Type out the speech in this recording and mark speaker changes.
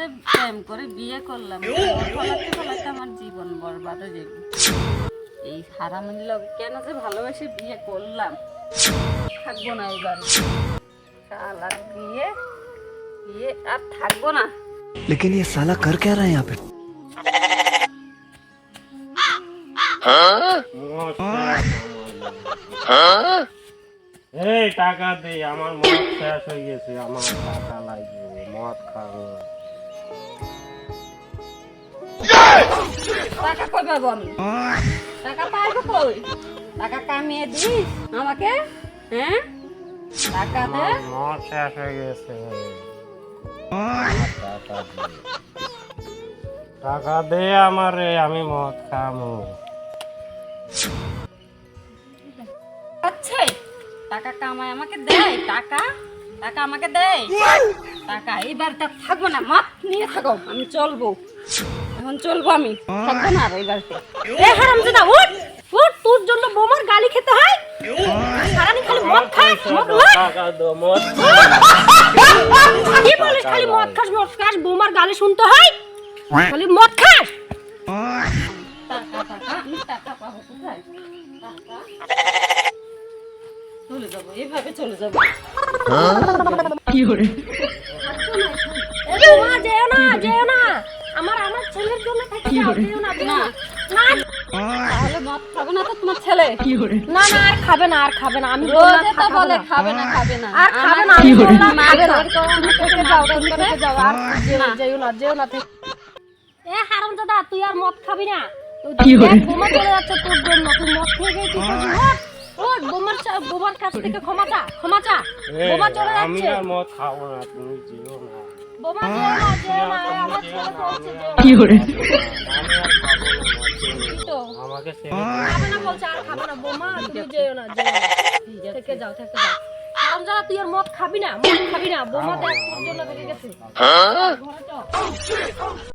Speaker 1: সাথে প্রেম করে বিয়ে করলাম ফলাতে ফলাতে আমার জীবন বরবাদ হয়ে যাবে এই হারামির লোক কেন যে ভালোবেসে বিয়ে করলাম থাকবো না এবার শালার বিয়ে বিয়ে আর থাকবো না
Speaker 2: लेकिन ये साला कर क्या रहा है यहाँ पे
Speaker 3: এই টাকা দে আমার মদ শেষ হয়ে গেছে আমার টাকা লাগবে মদ খাবো
Speaker 1: টাকা কই পাবো আমি? টাকা পাইবো কই? টাকা কামিয়ে দিস আমাকে হ্যাঁ? টাকা দে
Speaker 3: শেষ হয়ে গেছে টাকা দে আমারে আমি মদ খাব
Speaker 1: আচ্ছে টাকা কামায় আমাকে দেয় টাকা? টাকা আমাকে দেয়? টাকা এই বাড়িতে থাকব না মাপ নিয়ে থাকো আমি চলবো। এখন চলবো আমি। থাকব না আর এই বাড়িতে।
Speaker 4: এ হারামজাদা উঠ! উঠ! তোর জন্য বোমার গালি খেতে হয়? সারাদিন খালি মদ খাস মদ
Speaker 3: মদ
Speaker 4: কি বলিস খালি মদ খাস মদ খাস বোমার গালি শুনতে হয়? খালি মদ খাস!
Speaker 1: চলে যাব এইভাবে চলে যাব।
Speaker 4: এ বোমা যেও না যেও না। আমার আমার ছেলের জন্য থেকে যাও না না। না
Speaker 1: তাহলে মদ খাবে না তো তোমার ছেলে?
Speaker 4: না না আর খাবে না আর খাবে না। আমি
Speaker 1: তো
Speaker 4: খাবে
Speaker 1: বলে
Speaker 4: না।
Speaker 1: খাবে না খাবে না।
Speaker 4: আর খাবে না আমি বললাম খাবে না।
Speaker 1: জোর করে
Speaker 4: তুমি
Speaker 1: আমাকে
Speaker 4: থেকে যাও
Speaker 1: জোর
Speaker 4: তুমি
Speaker 1: করে-
Speaker 4: থেকে যাও। আর যেও
Speaker 1: না।
Speaker 4: যেও না থেকে এ হারাম দাদা তুই আর মদ খাবি না? তুই দেখ, বোমা চলে যাচ্ছে তোর জন্য। তুই মদ খেয়ে গিয়ে তুই করবি? বোমার বোমার কাছ থেকে ক্ষমা চা ক্ষমা চা। বোমা চলে
Speaker 3: আমি
Speaker 4: যাচ্ছে।
Speaker 3: আর মদ খাব না তুমি যেও না।
Speaker 4: বোমা যেও না যেও না। না।
Speaker 3: আমি আর খাব না মদ, যেও
Speaker 4: তো।
Speaker 3: না। আমাকে
Speaker 4: খাবে না বলছে আর খাবে না বোমা তুমি যেও না যেও থেকে যাও থেকে তুই আর মদ খাবি না মদ খাবি না বোমা দেখ তোর জন্য থেকে গেছে ঘরে চল